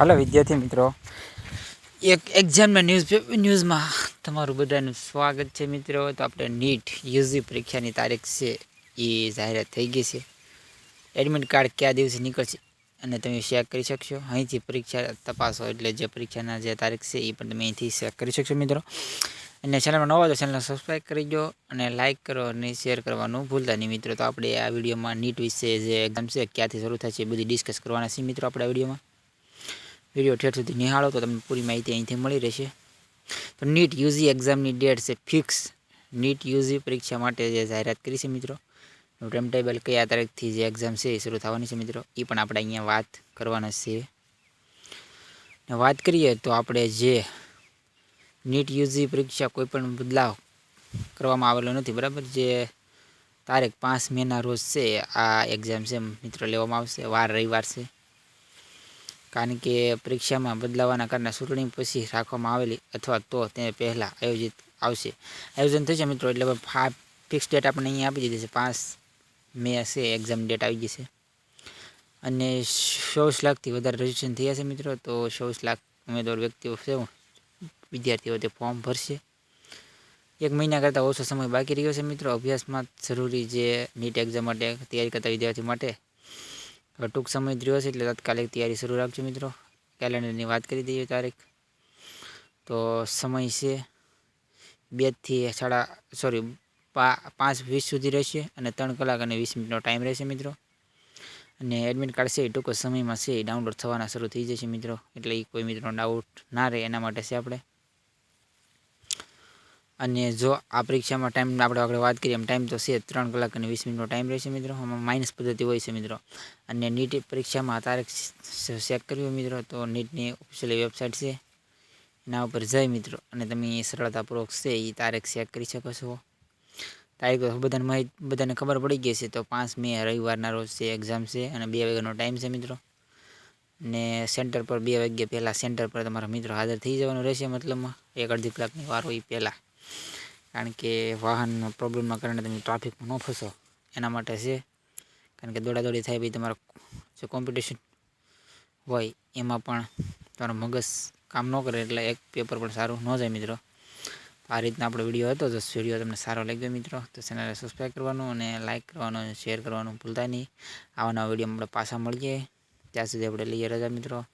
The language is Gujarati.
હાલો વિદ્યાર્થી મિત્રો. એક એક્ઝામના ન્યૂઝ ન્યૂઝમાં તમારું બધાનું સ્વાગત છે મિત્રો. તો આપણે નીટ યુઝી પરીક્ષાની તારીખ છે, એ જાહેરાત થઈ ગઈ છે. એડમિટ કાર્ડ કયા દિવસે નીકળશે અને તમે શેર કરી શકશો? અહીંથી પરીક્ષા તપાસો, એટલે જે પરીક્ષાના જે તારીખ છે, એ પણ તમે અહીંથી શેર કરી શકશો મિત્રો. અને ચેનલમાં નવા તો ચેનલને સબસ્ક્રાઈબ કરી દો અને લાઇક કરો અને શેર કરવાનું ભૂલતા નહીં મિત્રો. તો આપણે આ વિડીયોમાં નીટ વિશે જે એક્ઝામ છે, ક્યાંથી શરૂ છે એ બધી ડિસ્કસ કરવાના છીએ મિત્રો આપણે આ વિડીયોમાં. વીડિયો ઠેર સુધી નિહાળો તો તમને પૂરી માહિતી અહીંથી મળી રહેશે. તો નીટ યુઝી એક્ઝામની ડેટ છે ફિક્સ નીટ યુઝી પરીક્ષા માટે જે જાહેરાત કરી છે મિત્રો. ટાઈમ ટેબલ કયા તારીખથી જે એક્ઝામ છે એ શરૂ થવાની છે મિત્રો. એ પણ આપણે અહીંયા વાત કરવાના છે. ને વાત કરીએ તો આપણે જે નીટ યુઝી પરીક્ષા કોઈ પણ બદલાવ કરવામાં આવેલો નથી, બરાબર? જે તારીખ પાંચ મેના રોજ છે, આ એક્ઝામ છે મિત્રો લેવામાં આવશે. વાર રવિવાર છે. કારણ કે પરીક્ષામાં બદલાવાના કારણે ચૂંટણી પછી રાખવામાં આવેલી અથવા તો તે પહેલાં આયોજિત આવશે. આયોજન થશે મિત્રો, એટલે ફિક્સ ડેટ આપણને અહીંયા આપી દીધી છે. પાંચ મે હશે એક્ઝામ ડેટ આવી જશે. અને ચોવીસ લાખથી વધારે રજીસ્ટ્રેશન થયા છે મિત્રો, તો ચોવીસ લાખ ઉમેદવાર વ્યક્તિઓ છે, વિદ્યાર્થીઓ તે ફોર્મ ભરશે. એક મહિના કરતાં ઓછો સમય બાકી રહ્યો છે મિત્રો. અભ્યાસમાં જરૂરી જે નીટ એક્ઝામ માટે તૈયારી કરતા વિદ્યાર્થી માટે હવે ટૂંક સમય જ રહ્યો છે એટલે તાત્કાલિક તૈયારી શરૂ રાખજો મિત્રો. કેલેન્ડરની વાત કરી દઈએ તારીખ. તો સમય છે બેથી સાડા સોરી પાંચ વીસ સુધી રહેશે અને ત્રણ કલાક અને વીસ મિનિટનો ટાઈમ રહેશે મિત્રો. અને એડમિટ કાર્ડ છે એ ટૂંક સમયમાં છે એ ડાઉનલોડ થવાના શરૂ થઈ જશે મિત્રો. એટલે એ કોઈ મિત્રો ડાઉટ ના રહે એના માટે છે આપણે. અને જો આ પરીક્ષામાં ટાઈમ આપણે આગળ વાત કરીએ, એમ ટાઈમ તો છે ત્રણ કલાક અને વીસ મિનિટનો ટાઈમ રહેશે મિત્રો. આમાં માઇનસ પદ્ધતિ હોય છે મિત્રો. અને નીટ પરીક્ષામાં તારીખ ચેક કરવી મિત્રો, તો નીટની ઓફિશિયલ વેબસાઇટ છે. એના ઉપર જઈ મિત્રો, અને તમે સરળતાપૂર્વક છે એ તારીખ ચેક કરી શકો છો. તારીખ બધાને માહિતી, બધાને ખબર પડી ગઈ છે, તો પાંચ મે રવિવારના રોજ છે એક્ઝામ છે, અને બે વાગ્યાનો ટાઈમ છે મિત્રો. ને સેન્ટર પર બે વાગ્યા પહેલાં સેન્ટર પર તમારા મિત્રો હાજર થઈ જવાનું રહેશે મતલબમાં. એક અડધી કલાકની વાર હોય પહેલાં. કારણ કે વાહનનો પ્રોબ્લેમના કારણે તમે ટ્રાફિકમાં ન ફસો. એના માટે છે, કારણ કે દોડાદોડી થાય પછી તમારું જે કોમ્પિટિશન હોય, એમાં પણ તમારો મગજ કામ ન કરે એટલે એક પેપર પણ સારું ન જાય મિત્રો. આ રીતના આપણો વીડિયો હતો, તો વીડિયો તમને સારો લાગ્યો મિત્રો. તો ચેનલને સબસ્ક્રાઈબ કરવાનું અને લાઇક કરવાનું શેર કરવાનું ભૂલતા નહીં. આવા નવા વીડિયો આપણે પાછા મળીએ. ત્યાં સુધી આપણે લઈએ રજા મિત્રો.